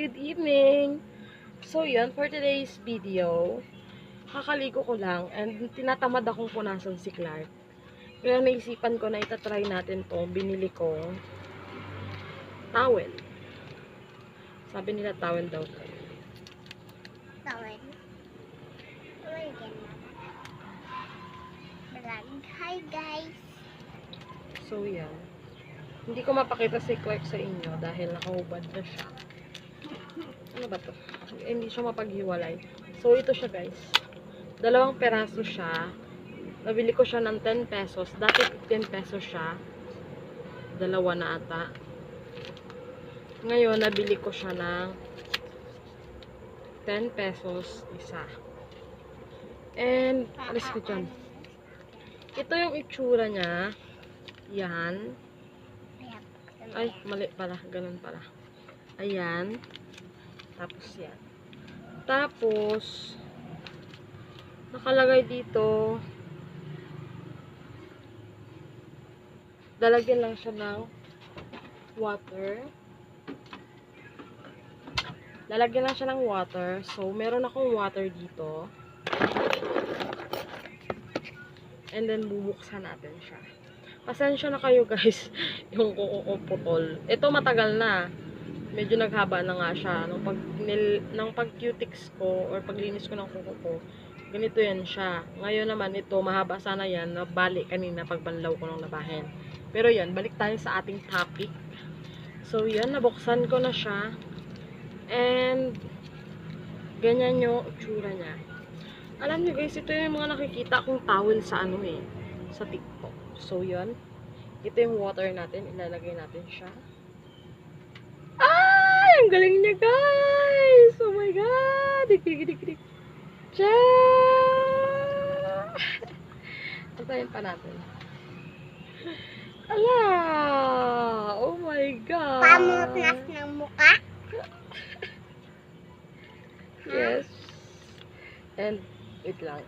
good evening! So yun, for today's video, kakaligo ko lang and tinatamad akong punasan si Clark. Kaya naisipan ko na itatry natin to. Binili ko towel. Sabi nila towel daw to. Tawid yan. Vlog. Hi guys. So yan. Hindi ko mapakita si Clark sa inyo dahil nakahubad na siya. Ano ba to? Hindi siya mapaghiwalay. So ito siya guys. Dalawang peraso siya. Nabili ko siya ng 10 pesos. Dati 10 pesos siya. Dalawa na ata. Ngayon, nabili ko siya ng 10 pesos isa. And, alis ko dyan. Ito yung itsura niya. Yan. Ay, mali pala. Ganun pala. Ayan. Tapos yan. Tapos, nakalagay dito, dalagyan lang siya ng water. Lalagyan lang siya ng water. So, meron akong water dito. And then, bubuksan natin siya. Pasensya na kayo guys, yung kuko ko putol. Ito matagal na. Medyo naghaba na nga siya. Nung pag, nil, nung pag cutics ko, or paglinis ko ng kuko ko, ganito yan siya. Ngayon naman ito, mahaba sana yan, nabalik kanina pagbanlaw ko ng labahin. Pero yan, balik tayo sa ating topic. So yan, nabuksan ko na siya. And, ganyan yung itsura niya. Alam niyo guys, ito yung mga nakikita kong towel sa ano eh, sa TikTok. So, yun. Ito yung water natin. Ilalagay natin siya. Ang galing niya, guys! Oh my God! Dik, dik, dik, dik. Tiyan! Antayin pa natin. Ala! Oh my God! Pamutnas ng muka. Yes. And, wait lang.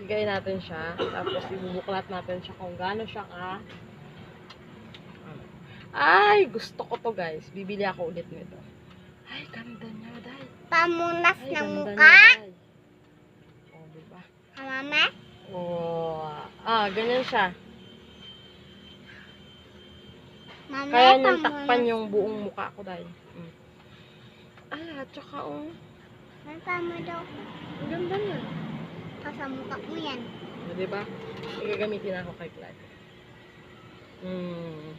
Ibigay natin siya. Tapos, ibubuklat natin siya kung gaano siya ka. Ay, gusto ko to guys. Bibili ako ulit nito. Pamunas Ay, ng niya, day. Oh, diba? Ha, mama? Oh, ah, ganyan siya. Mama, Kaya niyang takpan yung buong mukha ko, day. Mm. Ay, at saka, oh, pamo daw. ang ganda niya. Sa mukha mo yan. O, diba? Igagamitin ako kay Clark. Hmm.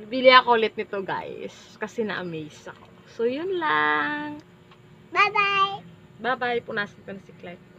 Bibili ako ulit nito, guys. Kasi na-amaze ako. So, yun lang. Bye-bye. Bye-bye. Punasin ko na si Clark.